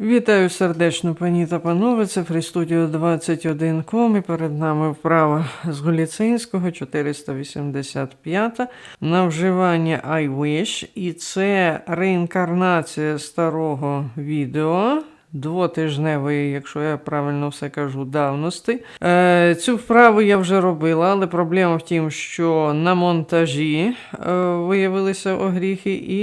Вітаю сердечно, пані та панове. Це фрістудіо 21.com і перед нами вправа з Голіцинського 485 на вживання I wish. І це реінкарнація старого відео. Двотижневої, якщо я правильно все кажу, давності. Е, цю вправу я вже робила, але проблема в тім, що на монтажі е, виявилися огріхи, і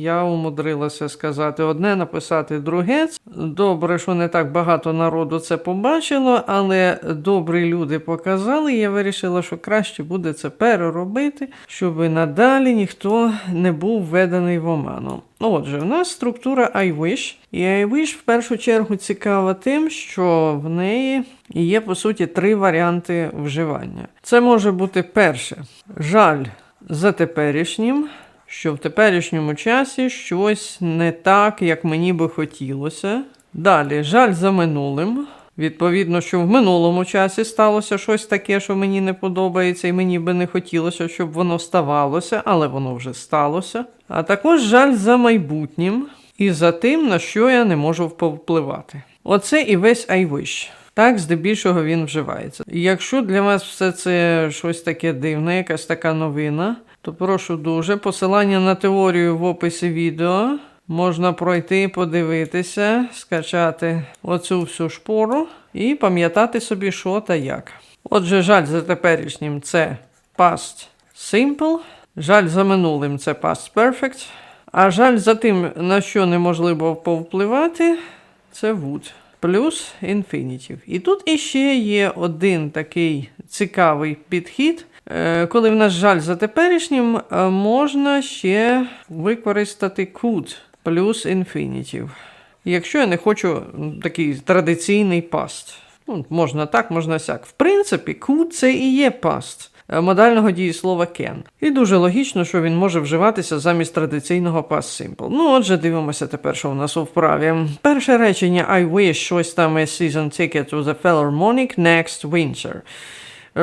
я умудрилася сказати одне, написати друге. Добре, що не так багато народу це побачило, але добрі люди показали. Я вирішила, що краще буде це переробити, щоб надалі ніхто не був введений в оману. Ну, Отже, у нас структура I wish. І I wish в першу чергу цікава тим, що в неї є по суті три варіанти вживання. Це може бути перше жаль за теперішнім, що в теперішньому часі щось не так, як мені би хотілося. Далі жаль за минулим. Відповідно, що в минулому часі сталося щось таке, що мені не подобається, і мені би не хотілося, щоб воно ставалося, але воно вже сталося. А також жаль за майбутнім і за тим, на що я не можу повпливати. Оце і весь I. Так, здебільшого він вживається. Якщо для вас все це щось таке дивне, якась така новина, то прошу дуже посилання на теорію в описі відео. Можна пройти, подивитися, скачати оцю всю шпору і пам'ятати собі, що та як. Отже, жаль за теперішнім це past simple, жаль за минулим це past perfect, а жаль за тим, на що неможливо повпливати, це would. Плюс infinitive. І тут іще є один такий цікавий підхід. Е, Коли в нас жаль за теперішнім, е, можна ще використати could плюс infinitive. Якщо я не хочу такий традиційний past. Ну, можна так, можна сяк. В принципі, could це і є past е, модального дієслова can. І дуже логічно, що він може вживатися замість традиційного past simple. Ну, отже, дивимося тепер, що у нас у вправі. Перше речення I wish щось там a season ticket to the Philharmonic next winter.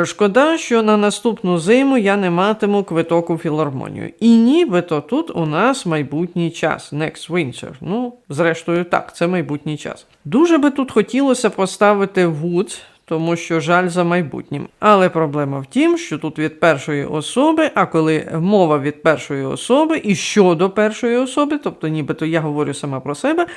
Шкода, що на наступну зиму я не матиму квиток у філармонію. І нібито тут у нас майбутній час, next winter. Ну, зрештою, так, це майбутній час. Дуже би тут хотілося поставити would, тому що жаль за майбутнім. Але проблема в тім, що тут від першої особи, а коли мова від першої особи і щодо першої особи, тобто нібито я говорю сама про себе.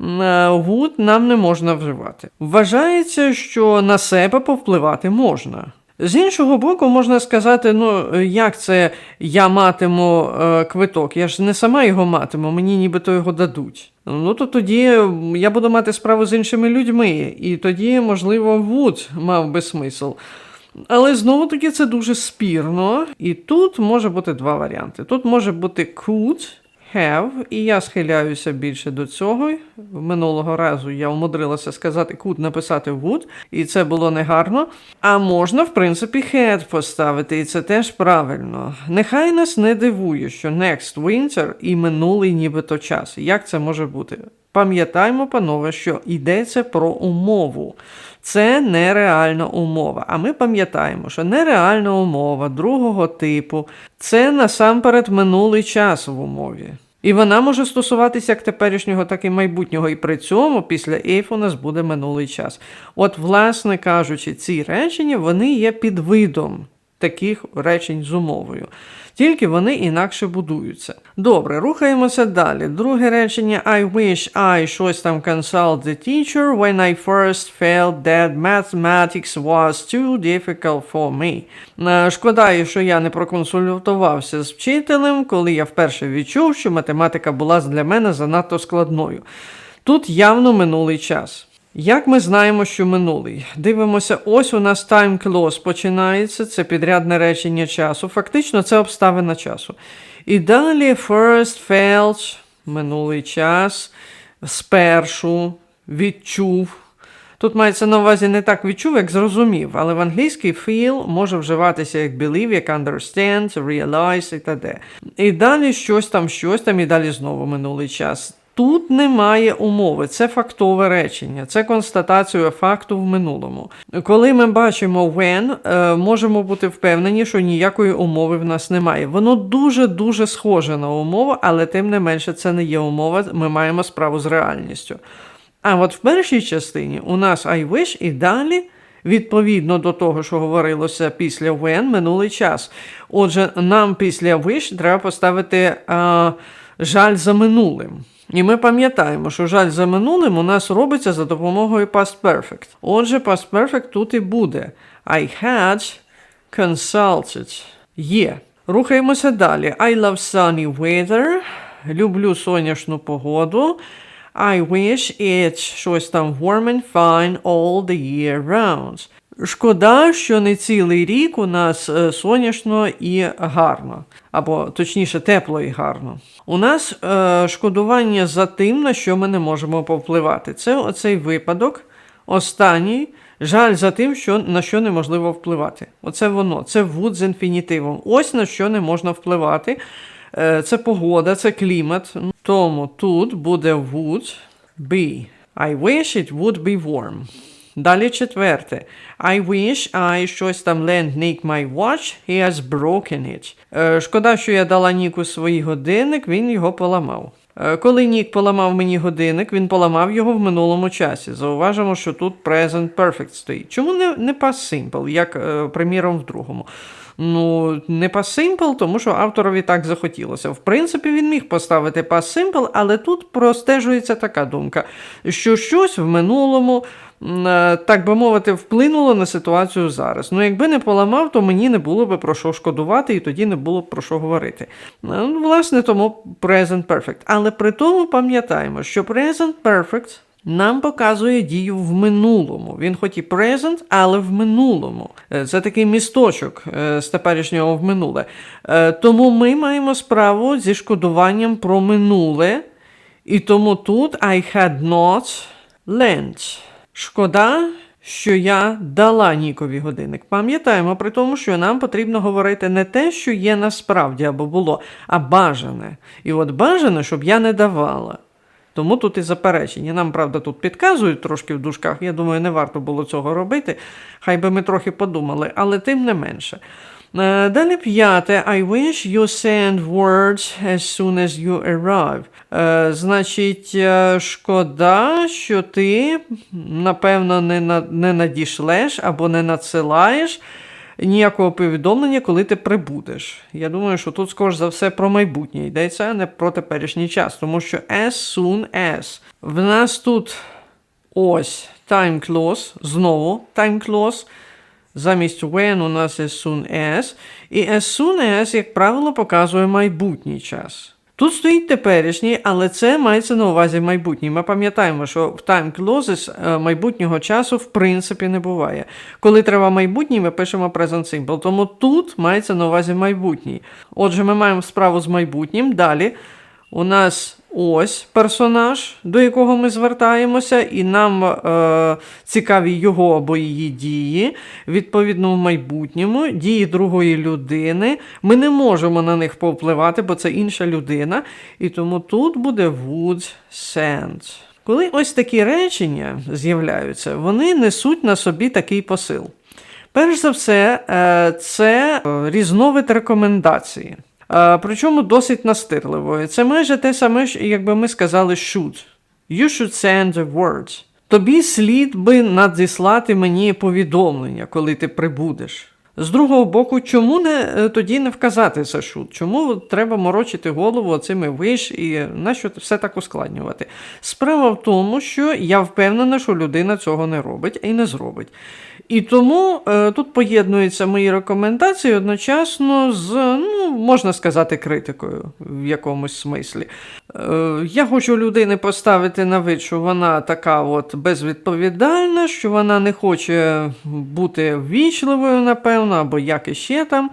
Would нам не можна вживати. Вважається, що на себе повпливати можна. З іншого боку, можна сказати, ну як це я матиму е, квиток? Я ж не сама його матиму, мені нібито його дадуть. Ну то тоді я буду мати справу з іншими людьми, і тоді, можливо, would мав би смисл. Але знову таки це дуже спірно, і тут може бути два варіанти. Тут може бути could, have, і я схиляюся більше до цього. Минулого разу я умудрилася сказати could написати would, і це було негарно. А можна, в принципі, had поставити, і це теж правильно. Нехай нас не дивує, що next winter і минулий нібито час. Як це може бути? Пам'ятаємо, панове, що йдеться про умову. Це нереальна умова. А ми пам'ятаємо, що нереальна умова другого типу це насамперед минулий час в умові. І вона може стосуватися як теперішнього, так і майбутнього. І при цьому після if у нас буде минулий час. От, власне кажучи, ці речення вони є підвидом таких речень з умовою. Тільки вони інакше будуються. Добре, рухаємося далі. Друге речення I wish I щось там consult the teacher when I first felt that mathematics was too difficult for me. Е, Шкода, що я не проконсультувався з вчителем, коли я вперше відчув, що математика була для мене занадто складною. Тут явно минулий час. Як ми знаємо, що минулий? Дивимося, ось у нас time clause починається, це підрядне речення часу. Фактично, це обставина часу. І далі first felt, минулий час, спершу, відчув. Тут мається на увазі не так відчув, як зрозумів, але в англійській feel може вживатися як believe, як understand, realize і т.д. І далі щось там, щось там, і далі знову минулий час. Тут немає умови, це фактове речення, це констатація факту в минулому. Коли ми бачимо when, е, можемо бути впевнені, що ніякої умови в нас немає. Воно дуже-дуже схоже на умову, але тим не менше це не є умова, ми маємо справу з реальністю. А от в першій частині у нас I wish і далі. Відповідно до того, що говорилося після when, минулий час. Отже, нам після wish треба поставити а, жаль за минулим. І ми пам'ятаємо, що жаль за минулим у нас робиться за допомогою past perfect. Отже, past perfect тут і буде. I had consulted. Є. Рухаємося далі. I love sunny weather. Люблю сонячну погоду. I wish it щось там warm and fine all the year round. Шкода, що не цілий рік у нас е, сонячно і гарно, або точніше, тепло і гарно. У нас е, шкодування за тим, на що ми не можемо повпливати. Це оцей випадок, останній. Жаль за тим, що, на що неможливо впливати. Оце воно, це would з інфінітивом. Ось на що не можна впливати. Е, Це погода, це клімат. Тому тут буде would be. I wish it would be warm. Далі четверте. I wish I щось там lend Nick my watch, he has broken it. Е, шкода, що я дала Ніку свій годинник, він його поламав. Е, коли Нік поламав мені годинник, він поламав його в минулому часі. Зауважимо, що тут present perfect стоїть. Чому не, не past simple, як, е, приміром, в другому? Ну, не past simple, тому що авторові так захотілося. В принципі, він міг поставити past simple, але тут простежується така думка, що щось в минулому, е, так би мовити, вплинуло на ситуацію зараз. Ну, якби не поламав, то мені не було би про що шкодувати, і тоді не було б про що говорити. Ну, власне, тому present perfect. Але при тому пам'ятаємо, що present perfect нам показує дію в минулому. Він хоч і present, але в минулому. Е, Це такий місточок е, з теперішнього в минуле. Е, Тому ми маємо справу зі шкодуванням про минуле. І тому тут I had not lent. Шкода, що я дала Нікові годинник. Пам'ятаємо при тому, що нам потрібно говорити не те, що є насправді або було, а бажане. І от бажане, щоб я не давала. Тому тут і заперечення. Нам, правда, тут підказують трошки в дужках. Я думаю, не варто було цього робити. Хай би ми трохи подумали, але тим не менше. Е, Далі п'яте. I wish you send words as soon as you arrive. Е, значить, е, шкода, що ти, напевно, не, на, не надішлеш або не надсилаєш ніякого повідомлення, коли ти прибудеш. Я думаю, що тут, скоріш за все, про майбутнє йдеться, а не про теперішній час, тому що as soon as. В нас тут ось time clause, знову time clause. Замість when у нас as soon as. І as soon as, як правило, показує майбутній час. Тут стоїть теперішній, але це мається на увазі майбутній. Ми пам'ятаємо, що в time clauses е, майбутнього часу в принципі не буває. Коли треба майбутній, ми пишемо present simple. Тому тут мається на увазі майбутній. Отже, ми маємо справу з майбутнім. Далі у нас ось персонаж, до якого ми звертаємося, і нам е, цікаві його або її дії. Відповідно, в майбутньому дії другої людини. Ми не можемо на них повпливати, бо це інша людина. І тому тут буде would send. Коли ось такі речення з'являються, вони несуть на собі такий посил. Перш за все, е, це е, різновид рекомендації. Причому досить настирливо. Це майже те саме, якби ми сказали should. You should send a word. Тобі слід би надіслати мені повідомлення, коли ти прибудеш. З другого боку, чому не е, тоді не вказати should? Чому треба морочити голову цими wish і нащо все так ускладнювати? Справа в тому, що я впевнена, що людина цього не робить і не зробить. І тому е, тут поєднуються мої рекомендації одночасно з, ну, можна сказати, критикою в якомусь смислі. Е, я хочу людини поставити на вид, що вона така от безвідповідальна, що вона не хоче бути ввічливою, напевно, або як іще там.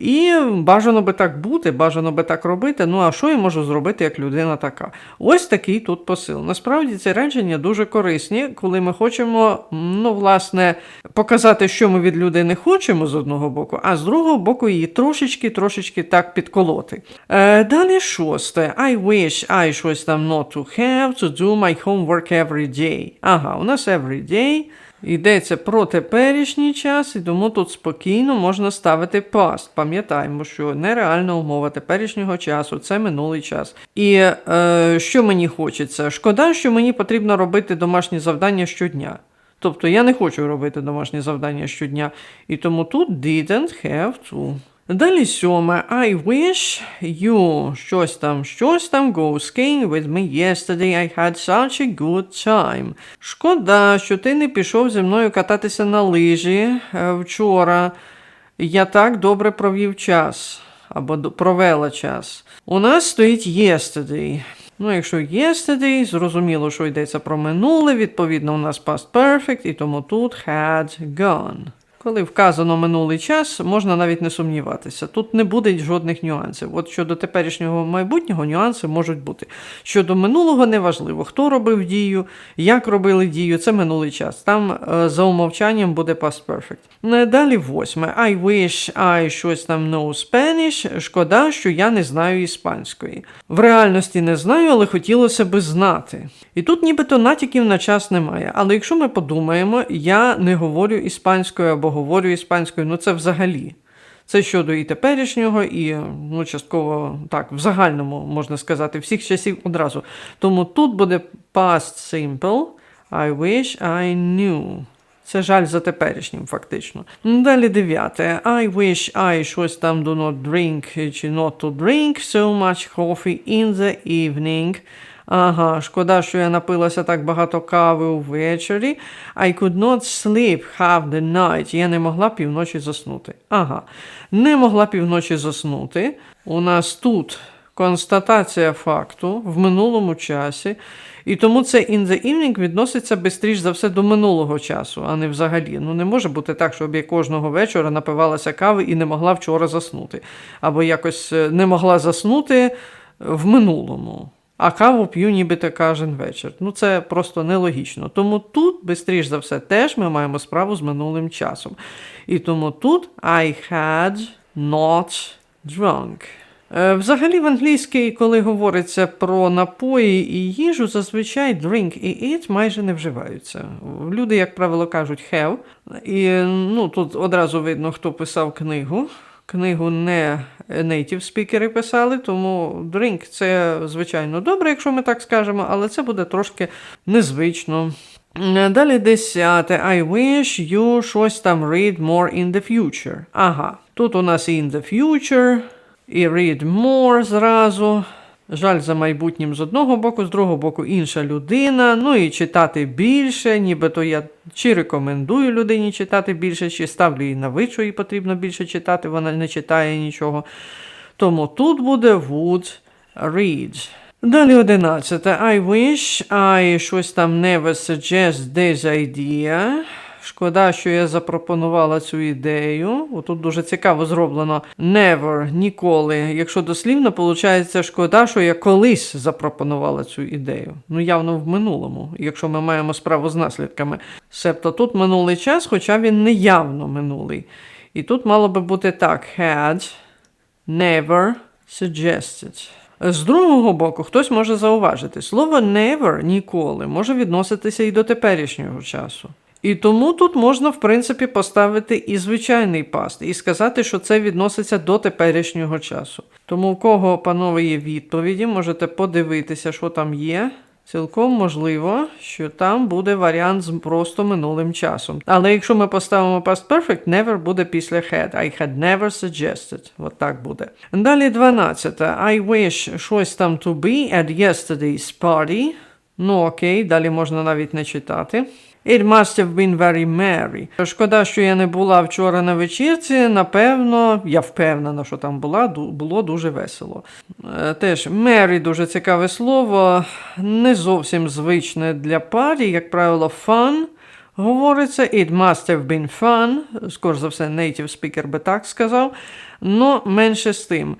І бажано би так бути, бажано би так робити. Ну а що я можу зробити як людина така? Ось такий тут посил. Насправді ці речення дуже корисні, коли ми хочемо, ну, власне, показати, що ми від людини хочемо з одного боку, а з другого боку її трошечки, трошечки так підколоти. Е, далі шосте. I wish I щось там not to have to do my homework every day. Ага, у нас every day. Йдеться про теперішній час, і тому тут спокійно можна ставити past. Пам'ятаємо, що нереальна умова теперішнього часу це минулий час. І е, що мені хочеться? Шкода, що мені потрібно робити домашні завдання щодня. Тобто я не хочу робити домашні завдання щодня. І тому тут didn't have to. Далі сьоме. I wish you щось там, щось там go skiing with me yesterday. I had such a good time. Шкода, що ти не пішов зі мною кататися на лижі е, вчора. Я так добре провів час. Або провела час. У нас стоїть yesterday. Ну, якщо yesterday, зрозуміло, що йдеться про минуле, відповідно, у нас past perfect, і тому тут had gone. Коли вказано минулий час, можна навіть не сумніватися. Тут не буде жодних нюансів. От щодо теперішнього майбутнього нюанси можуть бути. Щодо минулого неважливо, хто робив дію, як робили дію, це минулий час. Там е, за умовчанням буде past perfect. Е, Далі восьме. I wish I щось там know Spanish. Шкода, що я не знаю іспанської. В реальності не знаю, але хотілося би знати. І тут нібито натяків на час немає. Але якщо ми подумаємо, я не говорю іспанською або говорю іспанською, ну це взагалі. Це щодо і теперішнього, і ну, частково так, в загальному можна сказати, всіх часів одразу. Тому тут буде past simple. I wish I knew. Це жаль за теперішнім, фактично. Ну, Далі дев'яте. I wish I щось там do not drink чи not to drink so much coffee in the evening. Ага, шкода, що я напилася так багато кави увечері. I could not sleep half the night. Я не могла півночі заснути. Ага, не могла півночі заснути. У нас тут констатація факту в минулому часі. І тому це in the evening відноситься бистріш за все до минулого часу, а не взагалі. Ну не може бути так, щоб я кожного вечора напивалася кави і не могла вчора заснути. Або якось е, не могла заснути в минулому. А каву п'ю нібито кожен вечір. Ну це просто нелогічно. Тому тут, бистріш за все, теж ми маємо справу з минулим часом. І тому тут I had not drunk. Е, Взагалі в англійській, коли говориться про напої і їжу, зазвичай drink і eat майже не вживаються. Люди, як правило, кажуть have. І ну, тут одразу видно, хто писав книгу. Книгу не native спікери писали, тому drink це звичайно добре, якщо ми так скажемо, але це буде трошки незвично. Далі десяте. I wish you щось там read more in the future. Ага, тут у нас і in the future, і read more зразу. Жаль за майбутнім з одного боку, з другого боку інша людина. Ну і читати більше, нібито я чи рекомендую людині читати більше, чи ставлю їй на вид, що їй потрібно більше читати, вона не читає нічого. Тому тут буде would read. Далі 11. I wish I щось там never suggest this idea. Шкода, що я запропонувала цю ідею. Отут дуже цікаво зроблено. Never, ніколи. Якщо дослівно, виходить, шкода, що я колись запропонувала цю ідею. Ну, явно в минулому, якщо ми маємо справу з наслідками. Себто тут минулий час, хоча він не явно минулий. І тут мало би бути так: had never suggested. З другого боку, хтось може зауважити, слово never ніколи може відноситися і до теперішнього часу. І тому тут можна, в принципі, поставити і звичайний паст, і сказати, що це відноситься до теперішнього часу. Тому, у кого, панове, є відповіді, можете подивитися, що там є. Цілком можливо, що там буде варіант з просто минулим часом. Але якщо ми поставимо past perfect, never буде після had. I had never suggested. От так буде. Далі 12. I wish щось там to be at yesterday's party. Ну окей, далі можна навіть не читати. It must have been very merry. Шкода, що я не була вчора на вечірці. Напевно, я впевнена, що там була, було дуже весело. Е, Теж merry дуже цікаве слово, не зовсім звичне для парі, як правило, fun говориться. It must have been fun. Скоріше за все, native speaker би так сказав. Но менше з тим.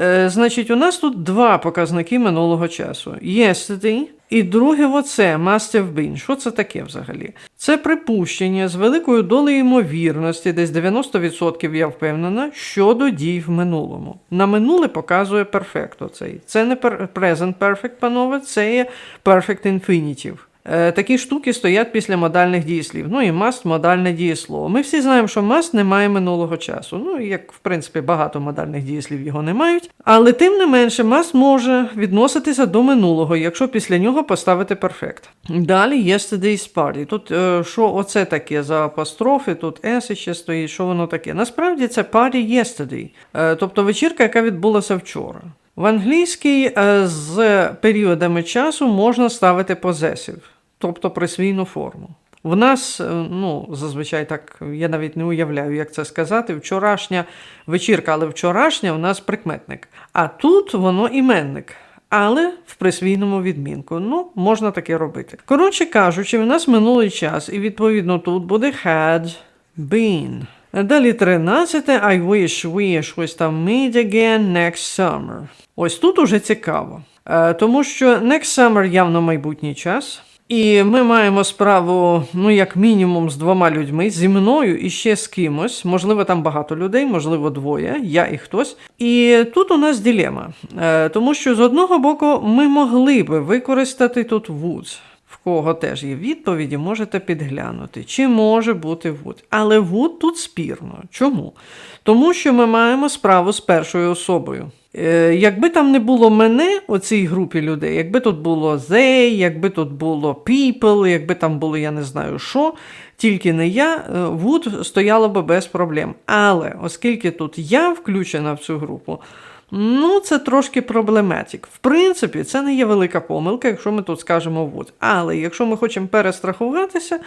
Е, значить, у нас тут два показники минулого часу: yesterday і друге оце must have been. Що це таке взагалі? Це припущення з великою долею ймовірності, десь 90% я впевнена, щодо дій в минулому. На минуле показує перфект оцей. Це не present perfect, панове, це є perfect infinitive. Е, Такі штуки стоять після модальних дієслів. Ну і must модальне дієслово. Ми всі знаємо, що must не має минулого часу. Ну, як в принципі багато модальних дієслів його не мають. Але тим не менше, must може відноситися до минулого, якщо після нього поставити perfect. Далі yesterday's party. Тут е, що оце таке за апострофи, тут S ще стоїть, що воно таке. Насправді це party yesterday, е, тобто вечірка, яка відбулася вчора. В англійській з періодами часу можна ставити possessive, тобто присвійну форму. В нас, е, ну, зазвичай так, я навіть не уявляю, як це сказати. Вчорашня вечірка, але вчорашня у нас прикметник. А тут воно іменник. Але в присвійному відмінку. Ну, можна таке робити. Коротше кажучи, в нас минулий час, і відповідно тут буде had been. Далі 13. I wish we щось там meet again next summer. Ось тут уже цікаво. Е, тому що next summer явно майбутній час. І ми маємо справу, ну, як мінімум, з двома людьми, зі мною і ще з кимось. Можливо, там багато людей, можливо, двоє, я і хтось. І тут у нас ділема. Е, тому що з одного боку ми могли би використати тут would. Кого теж є відповіді, можете підглянути, чи може бути would. Але would тут спірно. Чому? Тому що ми маємо справу з першою особою. Е, Якби там не було мене у цій групі людей, якби тут було they, якби тут було people, якби там було я не знаю що, тільки не я, е, would стояло би без проблем. Але оскільки тут я включена в цю групу, ну це трошки проблематик. В принципі, це не є велика помилка, якщо ми тут скажемо would. Але якщо ми хочемо перестрахуватися,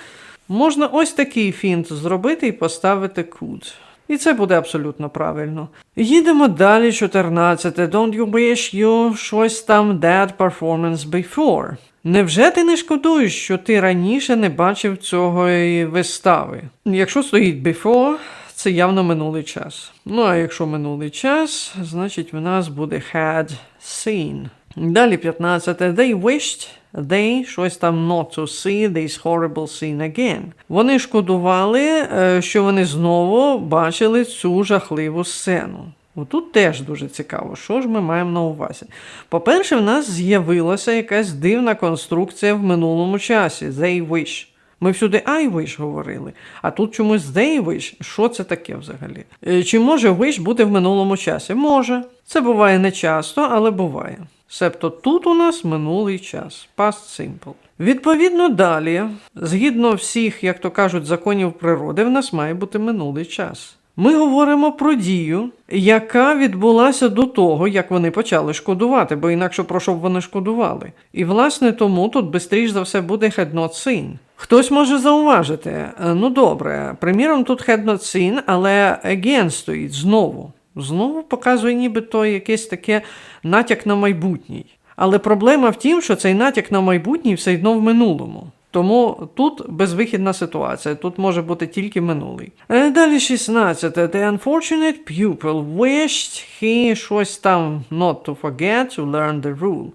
можна ось такий фінт зробити і поставити could. І це буде абсолютно правильно. Їдемо далі, 14. Don't you wish you щось там that performance before? Невже ти не шкодуєш, що ти раніше не бачив цього вистави? Якщо стоїть before, це явно минулий час. Ну а якщо минулий час, значить в нас буде had seen. Далі 15. They wished they щось там not to see this horrible scene again. Вони шкодували, е, що вони знову бачили цю жахливу сцену. Отут теж дуже цікаво, що ж ми маємо на увазі. По-перше, в нас з'явилася якась дивна конструкція в минулому часі. They wish. Ми всюди wish говорили, а тут чомусь they wish. Що це таке взагалі? Е, Чи може wish бути в минулому часі? Може. Це буває не часто, але буває. Себто тут у нас минулий час. Past simple. Відповідно, далі, згідно всіх, як то кажуть, законів природи, в нас має бути минулий час. Ми говоримо про дію, яка відбулася до того, як вони почали шкодувати, бо інакше про що б вони шкодували. І власне тому тут бистріш за все буде had. Хтось може зауважити, е, ну добре, приміром, тут had not seen, але again стоїть знову. Знову показує нібито якесь таке натяк на майбутній. Але проблема в тім, що цей натяк на майбутній все одно в минулому. Тому тут безвихідна ситуація, тут може бути тільки минулий. Е, Далі 16. The unfortunate pupil wished he щось там not to forget to learn the rule.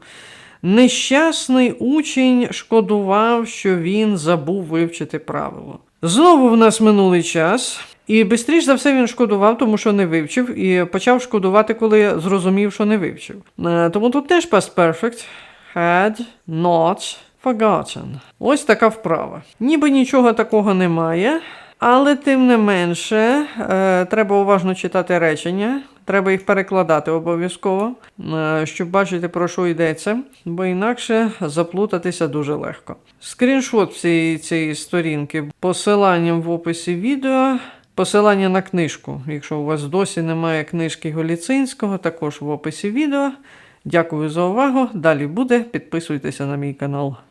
Нещасний учень шкодував, що він забув вивчити правило. Знову в нас минулий час, і швидше за все він шкодував, тому що не вивчив, і почав шкодувати, коли зрозумів, що не вивчив. Е, Тому тут теж past perfect. Had not forgotten. Ось така вправа. Ніби нічого такого немає, але тим не менше е, треба уважно читати речення. Треба їх перекладати обов'язково, е, щоб бачити, про що йдеться, бо інакше заплутатися дуже легко. Скріншот цієї, цієї сторінки посиланням в описі відео. Посилання на книжку. Якщо у вас досі немає книжки Голіцинського, також в описі відео. Дякую за увагу. Далі буде. Підписуйтеся на мій канал.